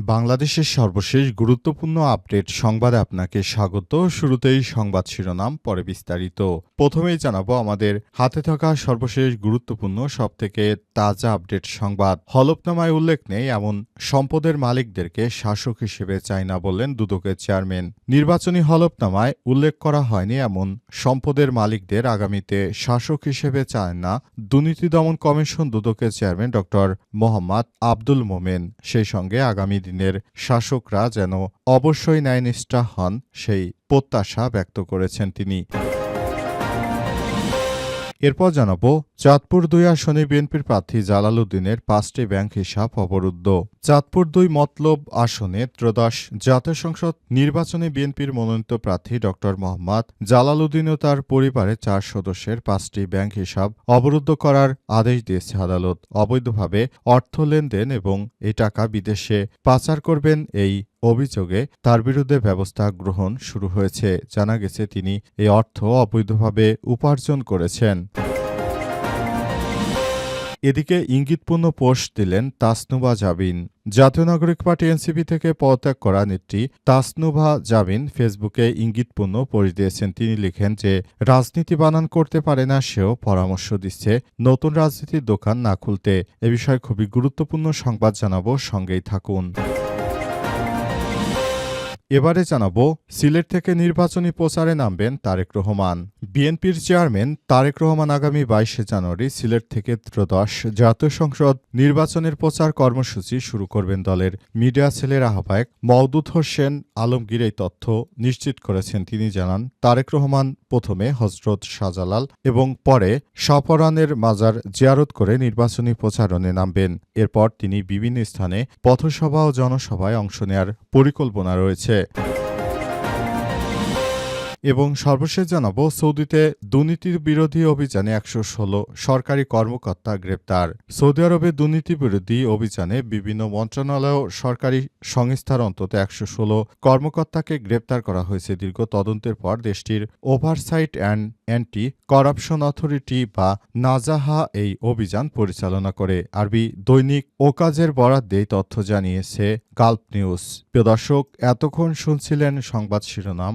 বাংলাদেশের সর্বশেষ গুরুত্বপূর্ণ আপডেট সংবাদে আপনাকে স্বাগত। শুরুতেই সংবাদ শিরোনাম, পরে বিস্তারিত। প্রথমেই জানাব আমাদের হাতে থাকা সর্বশেষ গুরুত্বপূর্ণ, সবথেকে তাজা আপডেট সংবাদ। হলফনামায় উল্লেখ নেই, এমন সম্পদের মালিকদেরকে শাসক হিসেবে চায় না বললেন দুদকের চেয়ারম্যান। নির্বাচনী হলফনামায় উল্লেখ করা হয়নি, এমন সম্পদের মালিকদের আগামীতে শাসক হিসেবে চায় না দুর্নীতি দমন কমিশন দুদকের চেয়ারম্যান ডক্টর মোহাম্মদ আব্দুল মোমেন। সেই সঙ্গে আগামী দিনের শাসকরা যেন অবশ্যই ন্যায়নিষ্ঠা হন, সেই প্রত্যাশা ব্যক্ত করেছেন তিনি। এরপর জানাব, চাঁদপুর দুই আসনে বিএনপির প্রার্থী জালালউদ্দিনের পাঁচটি ব্যাংক হিসাব অবরুদ্ধ। চাঁদপুর দুই মতলব আসনে ত্রয়োদশ জাতীয় সংসদ নির্বাচনে বিএনপির মনোনীত প্রার্থী ড. মোহাম্মদ জালালউদ্দিন ও তার পরিবারের চার সদস্যের পাঁচটি ব্যাংক হিসাব অবরুদ্ধ করার আদেশ দিয়েছে আদালত। অবৈধভাবে অর্থ লেনদেন এবং এই টাকা বিদেশে পাচার করবেন এই অভিযোগে তার বিরুদ্ধে ব্যবস্থা গ্রহণ শুরু হয়েছে। জানা গেছে, তিনি এই অর্থ অবৈধভাবে উপার্জন করেছেন। এদিকে ইঙ্গিতপূর্ণ পোস্ট দিলেন তাসনুবা জাবিন। জাতীয় নাগরিক পার্টি এনসিপি থেকে পদত্যাগ করা নেত্রী তাসনুভা জাবিন ফেসবুকে ইঙ্গিতপূর্ণ পোস্ট দিয়েছেন। তিনি লিখেন যে, রাজনীতি বানান করতে পারে না, সেও পরামর্শ দিচ্ছে। নতুন রাজনীতির দোকান না খুলতে এ বিষয়ে খুবই গুরুত্বপূর্ণ সংবাদ জানাব। সঙ্গেই থাকুন। এবারে জানাব, সিলেট থেকে নির্বাচনী প্রচারে নামবেন তারেক রহমান। বিএনপির চেয়ারম্যান তারেক রহমান আগামী বাইশে জানুয়ারি সিলেট থেকে ত্রয়োদশ জাতীয় সংসদ নির্বাচনের প্রচার কর্মসূচি শুরু করবেন দলের মিডিয়া সেলের আহ্বায়ক মওদুদ হোসেন আলমগীর এই তথ্য নিশ্চিত করেছেন। তিনি জানান, তারেক রহমান প্রথমে হজরত শাহজালাল এবং পরে সাপরানের মাজার জিয়ারত করে নির্বাচনী প্রচারণে নামবেন। এরপর তিনি বিভিন্ন স্থানে পথসভা ও জনসভায় অংশ নেয়ার পরিকল্পনা রয়েছে। it. এবং সর্বশেষ জানাব, সৌদিতে দুর্নীতির বিরোধী অভিযানে একশো ষোলো সরকারি কর্মকর্তা গ্রেপ্তার। সৌদি আরবে দুর্নীতি বিরোধী অভিযানে বিভিন্ন মন্ত্রণালয় ও সরকারি সংস্থার অন্তত একশো ষোলো কর্মকর্তাকে গ্রেপ্তার করা হয়েছে। দীর্ঘ তদন্তের পর দেশটির oversight and anti corruption authority বা নাজাহা এই অভিযান পরিচালনা করে। আরবি দৈনিক ওকাজের বরাদ দিয়ে তথ্য জানিয়েছে গাল্প নিউজ। প্রিয় দর্শক, এতক্ষণ শুনছিলেন সংবাদ শিরোনাম।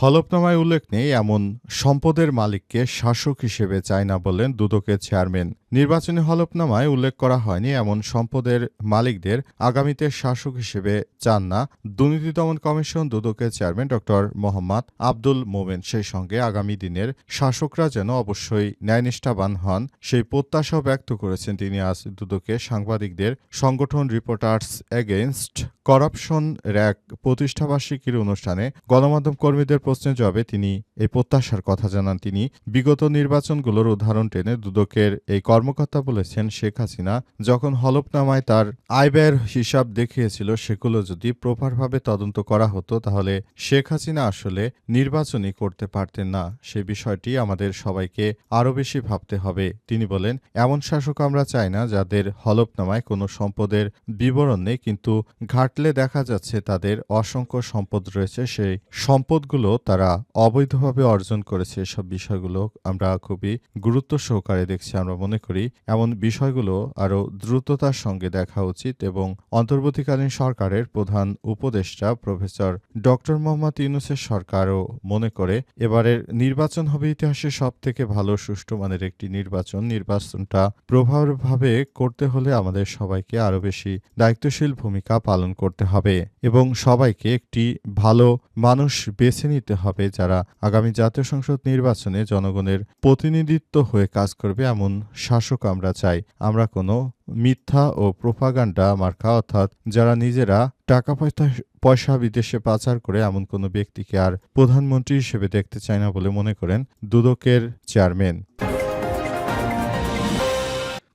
হলফনামায় উল্লেখ নেই, এমন সম্পদের মালিককে শাসক হিসেবে চায় না বললেন দুদকের চেয়ারম্যান। নির্বাচনী হলফনামায় উল্লেখ করা হয়নি, এমন সম্পদের মালিকদের আগামীতে শাসক হিসেবে চান না। দুর্নীতি দমন কমিশন দুদকের চেয়ারম্যান ড. মোহাম্মদ আব্দুল মোমেন সেই সঙ্গে আগামী দিনের শাসকরা যেন অবশ্যই ন্যায়নিষ্ঠাবান হন, সেই প্রত্যাশাও ব্যক্ত করেছেন তিনি আজ দুদকে সাংবাদিকদের। সংগঠন রিপোর্টার্স এগেনস্ট করাপশন র্যাক প্রতিষ্ঠাবার্ষিকীর অনুষ্ঠানে গণমাধ্যম কর্মীদের প্রশ্নের জবাবে তিনি এই প্রত্যাশার কথা জানান। তিনি, বিগত নির্বাচনগুলোর উদাহরণ টেনে দুদকের এই কর্মকর্তা বলেছেন শেখ হাসিনা, যখন হলফনামায় তার আয় ব্যয়ের হিসাব দেখিয়েছিল, সেগুলো যদি প্রপারভাবে তদন্ত করা হতো, তাহলে শেখ হাসিনা আসলে নির্বাচনই করতে পারতেন না। সে বিষয়টি আমাদের সবাইকে আরও বেশি ভাবতে হবে। তিনি বলেন, এমন শাসক আমরা চাই না, যাদের হলফনামায় কোনো সম্পদের বিবরণ নেই, কিন্তু ঘাটলে দেখা যাচ্ছে তাদের অসংখ্য সম্পদ রয়েছে। সেই সম্পদগুলো তারা অবৈধভাবে অর্জন করেছে এসব বিষয়গুলো আমরা খুবই গুরুত্ব সহকারে দেখছি, আমরা মনে করি। এমন বিষয়গুলো আরও দ্রুততার সঙ্গে দেখা উচিত এবং অন্তর্বর্তীকালীন সরকারের প্রধান উপদেষ্টা প্রফেসর ডক্টর মোহাম্মদ ইউনুসের সরকারও মনে করে, এবারের নির্বাচন হবে ইতিহাসে সব থেকে ভালো সুষ্ঠু মানের একটি নির্বাচন। নির্বাচনটা প্রভাবভাবে করতে হলে আমাদের সবাইকে আরও বেশি দায়িত্বশীল ভূমিকা পালন করতে হবে এবং সবাইকে একটি ভালো মানুষ বেছে নিতে দিতে হবে যারা আগামী জাতীয় সংসদ নির্বাচনে জনগণের প্রতিনিধিত্ব হয়ে কাজ করবে এমন শাসক আমরা চাই। আমরা কোনো মিথ্যা ও প্রোপাগান্ডা মার্কা অর্থাৎ যারা নিজেরা টাকা পয়সা পয়সা বিদেশে পাচার করে এমন কোনো ব্যক্তিকে আর প্রধানমন্ত্রী হিসেবে দেখতে চায় না বলে মনে করেন দুদকের চেয়ারম্যান।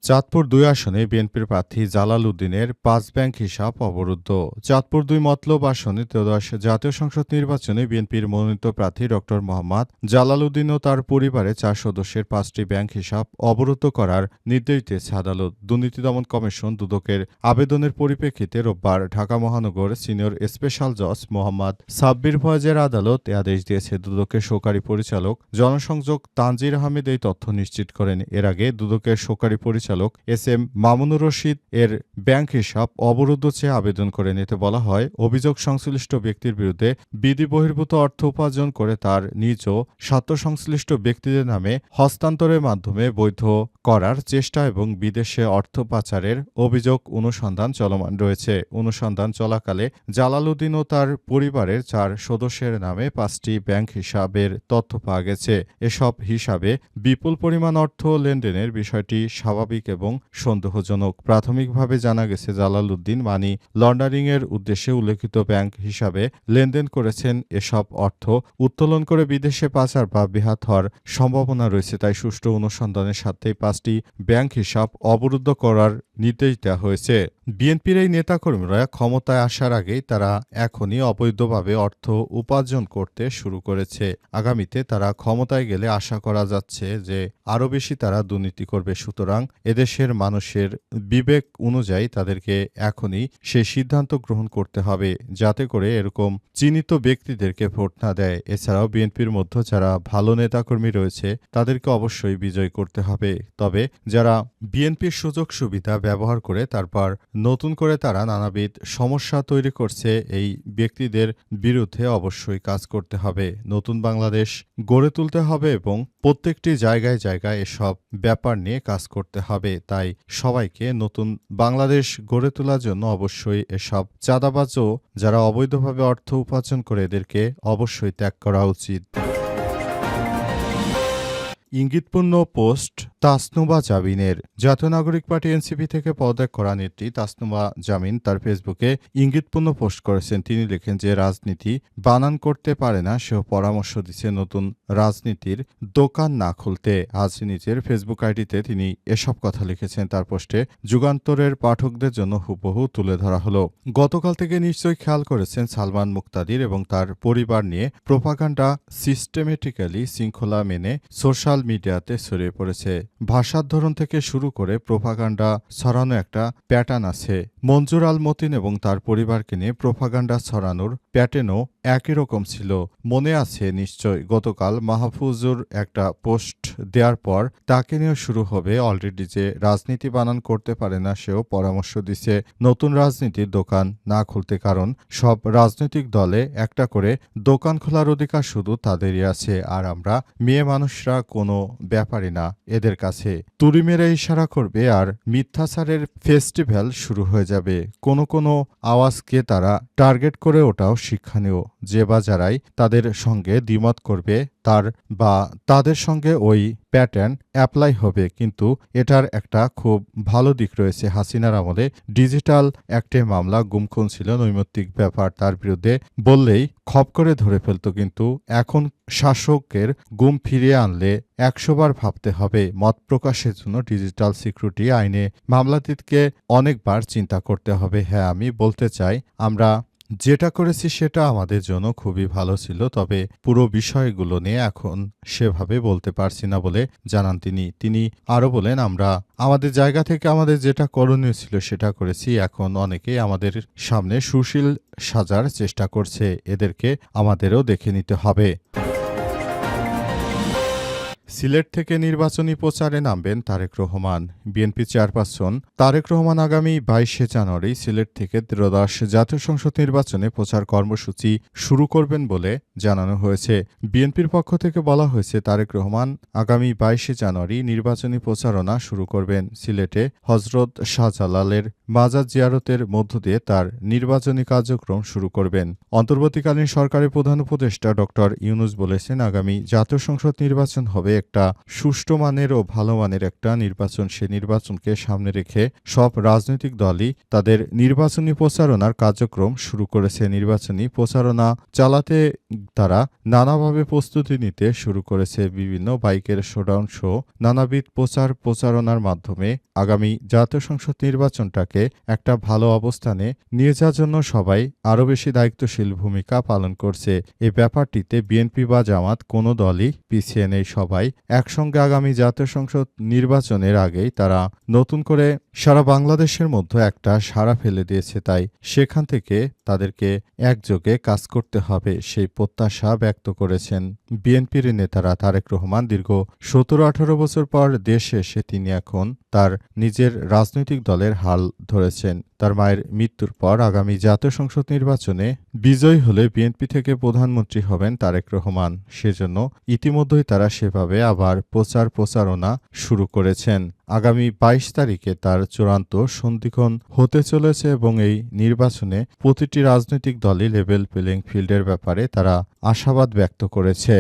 চাঁদপুর দুই আসনে বিএনপির প্রার্থী জালাল উদ্দিনের পাঁচ ব্যাংক হিসাব অবরুদ্ধ। চাঁদপুর দুই মতলব আসনে ত্রয়োদশ জাতীয় সংসদ নির্বাচনে বিএনপির মনোনীত প্রার্থী ড. মোহাম্মদ জালাল উদ্দিন ও তার পরিবারে চার সদস্যের পাঁচটি ব্যাংক হিসাব অবরুদ্ধ করার নির্দেশ দিয়েছে আদালত দুর্নীতি দমন কমিশন দুদকের আবেদনের পরিপ্রেক্ষিতে রোববার ঢাকা মহানগর সিনিয়র স্পেশাল জজ মোহাম্মদ সাব্বির ফয়েজের আদালত এ আদেশ দিয়েছে। দুদকের সহকারী পরিচালক জনসংযোগ তানজির আহমেদ এই তথ্য নিশ্চিত করেন। এর আগে দুদকের সহকারী পরিচালক এস এম মামুনুর রশিদ এর ব্যাংক হিসাব অবরুদ্ধ চেয়ে আবেদন করে নিতে বলা হয়। অভিযোগ সংশ্লিষ্ট ব্যক্তির বিরুদ্ধে বিধি বহির্ভূত অর্থ উপার্জন করে তার নিজ ও স্বার্থ সংশ্লিষ্ট ব্যক্তিদের নামে হস্তান্তরের মাধ্যমে বৈধ করার চেষ্টা এবং বিদেশে অর্থ পাচারের অভিযোগ অনুসন্ধান চলমান রয়েছে। অনুসন্ধান চলাকালে জালালউদ্দিন ও তার পরিবারের চার সদস্যের নামে পাঁচটি ব্যাংক হিসাবের তথ্য পাওয়া গেছে। এসব হিসাবে বিপুল পরিমাণ অর্থ লেনদেনের বিষয়টি স্বাভাবিক এবং সন্দেহজনক। প্রাথমিকভাবে জানা গেছে, জালালউদ্দিন মানি লন্ডারিংয়ের উদ্দেশ্যে উল্লেখিত ব্যাংক হিসাবে লেনদেন করেছেন। এসব অর্থ উত্তোলন করে বিদেশে পাচার বা বেহাত হওয়ার সম্ভাবনা রয়েছে, তাই সুষ্ঠু অনুসন্ধানের সাথে পাঁচটি ব্যাংক হিসাব অবরুদ্ধ করার নির্দেশ দেওয়া হয়েছে। বিএনপির এই নেতাকর্মীরা ক্ষমতায় আসার আগেই তারা এখনই অবৈধভাবে অর্থ উপার্জন করতে শুরু করেছে। আগামীতে তারা ক্ষমতায় গেলে আশা করা যাচ্ছে যে আরও বেশি তারা দুর্নীতি করবে। সুতরাং এদেশের মানুষের বিবেক অনুযায়ী তাদেরকে এখনই সেই সিদ্ধান্ত গ্রহণ করতে হবে, যাতে করে এরকম চিহ্নিত ব্যক্তিদেরকে ভোট না দেয়। এছাড়াও বিএনপির মধ্যে যারা ভালো নেতাকর্মী রয়েছে, তাদেরকে অবশ্যই বিজয় করতে হবে। তবে যারা বিএনপির সুযোগ সুবিধা ব্যবহার করে তারপর নতুন করে তারা নানাবিধ সমস্যা তৈরি করছে। এই ব্যক্তিদের বিরুদ্ধে অবশ্যই কাজ করতে হবে। নতুন বাংলাদেশ গড়ে তুলতে হবে এবং প্রত্যেকটি জায়গায় জায়গায় এসব ব্যাপার নিয়ে কাজ করতে হবে। তাই সবাইকে নতুন বাংলাদেশ গড়ে তোলার জন্য অবশ্যই এসব চাঁদাবাজও যারা অবৈধভাবে অর্থ উপার্জন করে এদেরকে অবশ্যই ত্যাগ করা উচিত। ইঙ্গিতপূর্ণ পোস্ট তাসনুবা জামিনের। জাতীয় নাগরিক পার্টি এনসিপি থেকে পদত্যাগ করা নেত্রী তাসনুবা জামিন তার ফেসবুকে ইঙ্গিতপূর্ণ পোস্ট করেছেন। তিনি লেখেন যে, রাজনীতি বানান করতে পারে না, সেও পরামর্শ দিচ্ছে নতুন রাজনীতির দোকান না খুলতে। আজ নিজের ফেসবুক আইডিতে তিনি এসব কথা লিখেছেন। তার পোস্টে, যুগান্তরের পাঠকদের জন্য হুবহু তুলে ধরা হলো। গতকাল থেকে নিশ্চয়ই খেয়াল করেছেন সালমান মুক্তাদির এবং তার পরিবার নিয়ে প্রোপাগান্ডা সিস্টেমেটিক্যালি শৃঙ্খলা মেনে সোশ্যাল মিডিয়াতে ছড়িয়ে পড়েছে। ভাষার ধরন থেকে শুরু করে প্রোপাগান্ডা ছড়ানো একটা প্যাটার্ন আছে। মঞ্জুর আল মতিন এবং তার পরিবারকে নিয়ে প্রোপাগান্ডা ছড়ানোর প্যাটার্নও একই রকম ছিল। মনে আছে নিশ্চয়, গতকাল মাহফুজুর একটা পোস্ট দেওয়ার পর তাকে নিয়ে শুরু হবে। অলরেডি যে রাজনীতি বানান করতে পারে না, সেও পরামর্শ দিছে নতুন রাজনীতির দোকান না খুলতে, কারণ সব রাজনৈতিক দলে একটা করে দোকান খোলার অধিকার শুধু তাদেরই আছে, আর আমরা মেয়ে মানুষরা কোনো ব্যাপারই না এদের কাছে। তুড়ি মেরে ইশারা করবে, আর মিথ্যাচারের ফেস্টিভ্যাল শুরু হয়ে যাবে। কোনো কোনো আওয়াজকে তারা টার্গেট করে ওটাও শিক্ষণীয়। যে বা যারাই তাদের সঙ্গে দ্বিমত করবে, তার বা তাদের সঙ্গে ওই প্যাটার্ন অ্যাপ্লাই হবে। কিন্তু এটার একটা খুব ভালো দিক রয়েছে। হাসিনার আমলে ডিজিটাল অ্যাক্টে মামলা গুমখুন ছিল, নৈমিত্তিক ব্যাপার। তার বিরুদ্ধে বললেই খপ করে ধরে ফেলত, কিন্তু এখন শাসকের গুম ফিরিয়ে আনলে একশোবার ভাবতে হবে। মত প্রকাশের জন্য ডিজিটাল সিকিউরিটি আইনে মামলাটিকে অনেকবার চিন্তা করতে হবে। হ্যাঁ আমি বলতে চাই, আমরা যেটা করেছি সেটা আমাদের জন্য খুবই ভালো ছিল, তবে পুরো বিষয়গুলো নিয়ে এখন সেভাবে বলতে পারছি না বলে জানান তিনি। তিনি আরও বলেন, আমরা আমাদের জায়গা থেকে আমাদের যেটা করণীয় ছিল সেটা করেছি। এখন অনেকেই আমাদের সামনে সুশীল সাজার চেষ্টা করছে। এদেরকে আমাদেরও দেখে নিতে হবে। সিলেট থেকে নির্বাচনী প্রচারে নামবেন তারেক রহমান। বিএনপি চেয়ারপারসন তারেক রহমান আগামী বাইশে জানুয়ারি সিলেট থেকে ত্রয়োদশ জাতীয় সংসদ নির্বাচনে প্রচার কর্মসূচি শুরু করবেন বলে জানানো হয়েছে। বিএনপির পক্ষ থেকে বলা হয়েছে, তারেক রহমান আগামী বাইশে জানুয়ারি নির্বাচনী প্রচারণা শুরু করবেন। সিলেটে হজরত শাহজালালের মাজার জিয়ারতের মধ্য দিয়ে তার নির্বাচনী কার্যক্রম শুরু করবেন। অন্তর্বর্তীকালীন সরকারের প্রধান উপদেষ্টা ড ইউনুস বলেছেন, আগামী জাতীয় সংসদ নির্বাচন হবে একটা সুষ্ঠু মানের ও ভালো মানের একটা নির্বাচন, সে নির্বাচনকে সামনে রেখে সব রাজনৈতিক দলই তাদের নির্বাচনী প্রচারণার কার্যক্রম শুরু করেছে। নির্বাচনী প্রচারণা চালাতে তারা নানাভাবে প্রস্তুতি নিতে শুরু করেছে। বিভিন্ন বাইকের শোডাউন শো নানাবিধ প্রচার প্রচারণার মাধ্যমে আগামী জাতীয় সংসদ নির্বাচনটাকে একটা ভালো অবস্থানে নিয়ে যাওয়ার জন্য সবাই আরও বেশি দায়িত্বশীল ভূমিকা পালন করছে। এই ব্যাপারটিতে বিএনপি বা জামাত কোনো দলই পিছিয়ে নেই। সবাই একসঙ্গে আগামী জাতীয় সংসদ নির্বাচনের আগেই তারা নতুন করে সারা বাংলাদেশের মধ্যে একটা সাড়া ফেলে দিয়েছে, তাই সেখান থেকে তাদেরকে একযোগে কাজ করতে হবে সেই প্রত্যাশা ব্যক্ত করেছেন বিএনপির নেতারা তারেক রহমান। দীর্ঘ সতেরো আঠারো বছর পর দেশে এসে তিনি এখন তার নিজের রাজনৈতিক দলের হাল ধরেছেন। তার মায়ের মৃত্যুর পর আগামী জাতীয় সংসদ নির্বাচনে বিজয়ী হলে বিএনপি থেকে প্রধানমন্ত্রী হবেন তারেক রহমান। সেজন্য ইতিমধ্যেই তারা সেভাবে আবার প্রচার প্রচারণা শুরু করেছেন। আগামী বাইশ তারিখে তার চূড়ান্ত সন্ধিক্ষণ হতে চলেছে এবং এই নির্বাচনে প্রতিটি রাজনৈতিক দলই লেভেল প্লেইং ফিল্ডের ব্যাপারে তারা আশাবাদ ব্যক্ত করেছে।